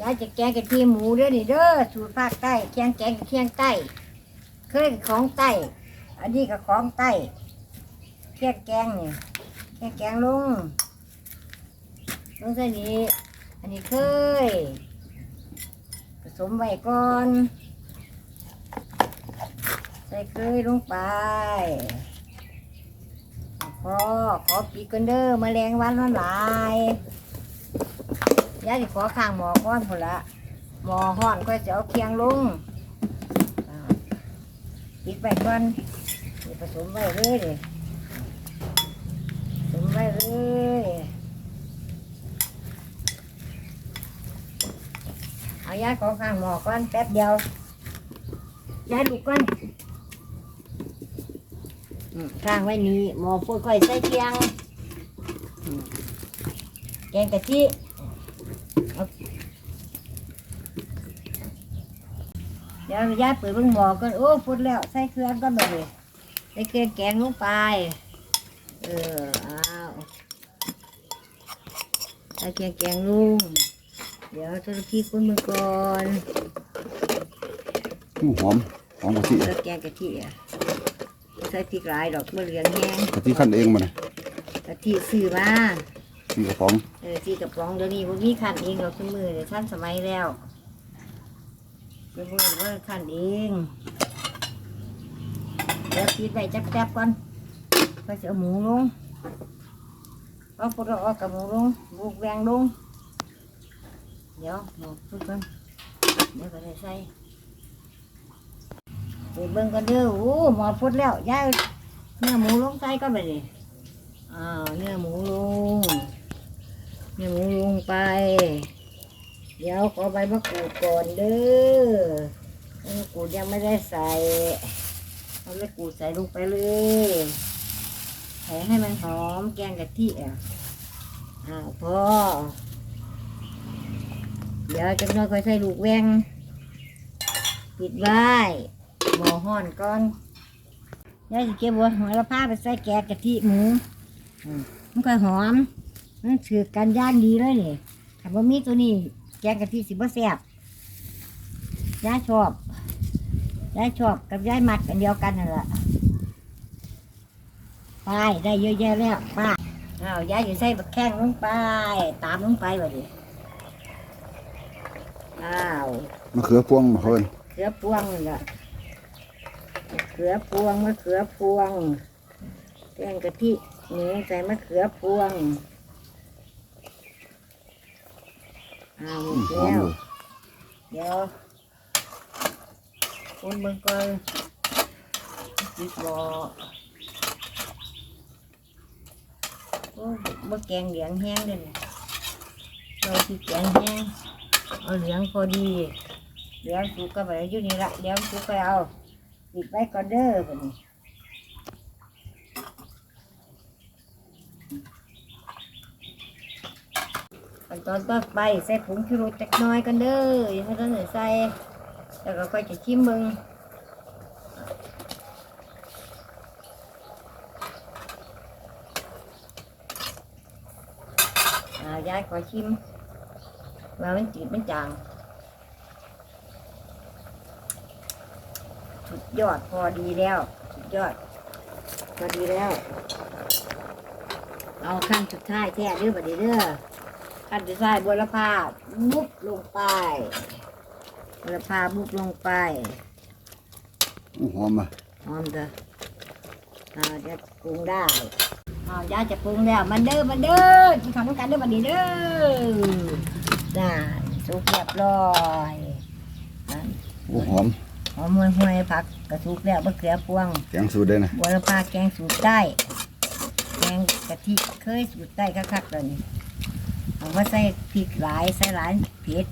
ยายจะแกงกะทิหมูเด้อนี่เด้อสูตรภาคใต้แกงแกงกับเคียงใต้เคยกับของใต้ อันนี้กับของใต้เคียงแกงนี่เคียงแกงลุงลุงใส่นี้อันนี้เคยผสมไว้ก่อนใส่เคยลงไปพอขอปีกันเด้อแมลงวันมันหลาย ยายจะขอข้างหมอก้อนพุ่นละหมอห้อนก็จะเอาเคียงลงอ่าปิดไปก่อนผสมไว้เลยดิผสมไว้เลยเอายายขอข้างหมอก้อนแป๊บเดียวยายลุกก่อนข้างไว้นี้หมอพูดค่อยใส่เคียงแกงกะทิ เอาเดี๋ยวยายเปิดเบิ่งหมอก่อนโอ้พูดแล้วใส่เครื่องก็มาเลยใส่เครื่องแกงลงไป เออเอาใส่เครื่องแกงลุงเดี๋ยวเจ้าหน้าที่คนมือก่อนอู้หอมหอมกะทิแล้วแกงกะทิอะใส่พริกหลายดอกมะเหลืองแห้งกะทิขั้นเองมาเลยกะทิซื้อมาสี่กระป๋องเออที่กับรองเดี๋ยวนี้พวกนี้ขันเองเราขึ้นมือเดี๋ยวท่านสมัยแล้วเดี๋ยวพวกนี้ว่าขันเองเดี๋ยวปิดไว้จักแป๊บก่อนก็จะเอาหมูลงเอาพวกเราเออกกับหมูลงบุกแวงลงเดี๋ยวหมูพูดก่อนเดี๋ยวก็ได้ใส่เปิดเบิ่งกันเด้อโอ้หมอพุดแล้วย่าเนื้อหมูลงใส่ก็ไปดิอ่าวเนื้อหมูลง เนื้อหมูลงไป เดี๋ยวขอใบมะกรูดก่อนเด้อใบมะกรูดยังไม่ได้ใส่เอาใบมะกรูดใส่ลงไปเลยใส่ให้มันหอมแกงกะทิอะอ้าวพอเดี๋ยวจักหน้อยค่อยใส่ลูกแวงปิดไว้หม้อห้อนก่อนยายสิเก็บบัวหัวละผ้าไปใส่แกงกะทิหมูมมันค่อยหอม มันถือกันย่างดีเลยนี่ถ้าบ่มีตัวนี้ แกงกะทิสิบ่แซ่บย่าชอบย่าชอบกับย่ามัดกันเดียวกันนั่นแหละไปได้เยอะแยะแล้วไป้าอ้าวย่าอยู่ใส่บักแข้งลงไป ตามลงไปแบบนี้อ้าวมะเขือพวงมาเพิ่นเขือพวงนั่นล่ะมะเขือพวงมะเขือพวงแกงกะทิหมูใส่มะเขือพวง อ้าวหมอื้ดอหอมแล้วเลยเดี๋ยวคนเบิ่งก่อนจิบบ่โอ้บ่แกงเหลืองแห้งเลยนี่เราที่แกงแห้งเอาเหลืองพอดีเหลืองสุกก็ไปอยู่นี่ละเหลืองสุกไปเอาปิดไว้ก่อนเด้อบัดนี้ ขั้นตอนต่อไปใส่ผงชูรสจักน้อยกันเด้อย่าให้ต้องใส่แล้วก็ค่อยจะชิมมึงอ่ายายขอชิมว่ามันจืดมันจางสุดยอดพอดีแล้วสุดยอด พอดีแล้ว เอาขั้นสุดท้ายแท้เด้อบัดเด้อ ขั้นสุดท้ายบัวละพามุบลงไปบัวละพามุบลงไปอู้หอมอะหอมจ้ะอ่าจะปรุงได้อ่าย่าจะปรุงแล้วมันเด้อมันเด้อกินข้าวด้วยกันเด้อบัดนี้เด้อน่าสุกเรียบร้อยนั่นอู้หอมหอมห่วยห่วยๆผักกระสุกแล้วมะเขือพวงแกงสูตรได้นะบัวละพาแกงสูตรได้แกงกะทิเคยสูตรได้คักๆเลยนี่ เอามาใส่พริกหลายใส่หลายเผ็ด